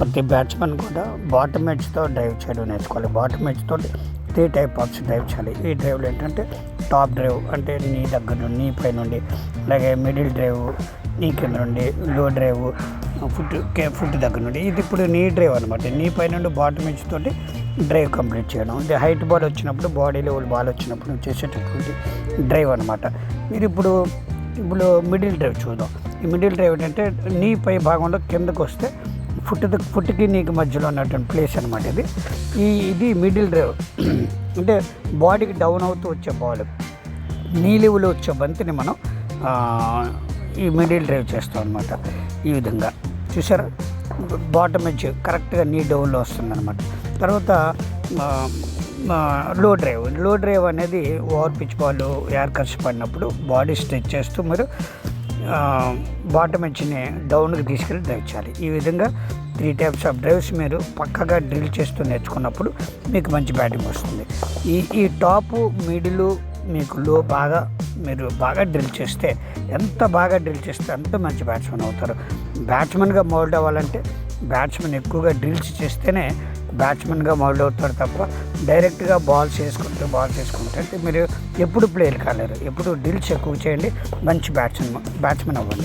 ప్రతి బ్యాట్స్మెన్ కూడా bottom ఎడ్జ్తో drive చేయడం నేర్చుకోవాలి. బాటమ్ ఎడ్జ్తో త్రీ టైప్ ఆఫ్స్ డ్రైవ్ చేయాలి. ఈ డ్రైవ్లు ఏంటంటే టాప్ డ్రైవ్ అంటే నీ దగ్గర నుండి నీ పై నుండి అలాగే మిడిల్ డ్రైవ్ నీ కింద నుండి లో డ్రైవ్ ఫుట్ ఫుట్ దగ్గర నుండి. ఇది ఇప్పుడు నీ డ్రైవ్ అనమాట నీ పై నుండి బాటమ్ ఎడ్జ్ తోటి డ్రైవ్ కంప్లీట్ చేయడం. ఇది హైట్ బాల్ వచ్చినప్పుడు బాడీ లెవెల్ బాల్ వచ్చినప్పుడు చేసేటటువంటి డ్రైవ్ అనమాట మీరు ఇప్పుడు ఇప్పుడు మిడిల్ డ్రైవ్ చూద్దాం. ఈ మిడిల్ డ్రైవ్ ఏంటంటే నీ పై భాగంలో కిందకు వస్తే ఫుట్ ఫుట్కి నీకు మధ్యలో ఉన్నటువంటి ప్లేస్ అనమాట ఇది. ఈ ఇది మిడిల్ డ్రైవ్ అంటే బాడీకి డౌన్ అవుతూ వచ్చే బాల్. నీ లెవెల్ వచ్చే బంతిని మనం ఈ మిడిల్ డ్రైవ్ చేస్తాం అనమాట ఈ విధంగా. చూసారా బాటమ్ ఎడ్జ్ కరెక్ట్గా నీ డౌన్లో వస్తుంది అనమాట తర్వాత లో డ్రైవ్. లో డ్రైవ్ అనేది ఓవర్ పిచ్ బాల్ ఎయిర్ పడినప్పుడు బాడీ స్ట్రెచ్ చేస్తూ మీరు బాటమ్ ఎడ్జ్ని డౌన్కి తీసుకెళ్ళి డ్రైవ్ చేయాలి ఈ విధంగా త్రీ టైప్స్ ఆఫ్ డ్రైవ్స్ మీరు పక్కగా డ్రిల్ చేస్తూ నేర్చుకున్నప్పుడు మీకు మంచి బ్యాటింగ్ వస్తుంది. ఈ ఈ టాపు మిడిల్ మీకు లో బాగా మీరు బాగా డ్రిల్ చేస్తే ఎంత బాగా డ్రిల్ చేస్తే అంత మంచి బ్యాట్స్మెన్ అవుతారు. బ్యాట్స్మెన్గా మోల్డ్ అవ్వాలంటే బ్యాట్స్మెన్ ఎక్కువగా డ్రిల్స్ చేస్తేనే బ్యాట్స్మెన్గా మౌల్డ్ అవుతారు తప్ప డైరెక్ట్గా బాల్స్ వేసుకుంటూ బాల్స్ వేసుకుంటే అంటే మీరు ఎప్పుడు ప్లేయర్ కాలేరు. ఎప్పుడు డ్రిల్స్ ఎక్కువ చేయండి మంచి బ్యాట్స్మెన్ బ్యాట్స్మెన్ అవ్వండి.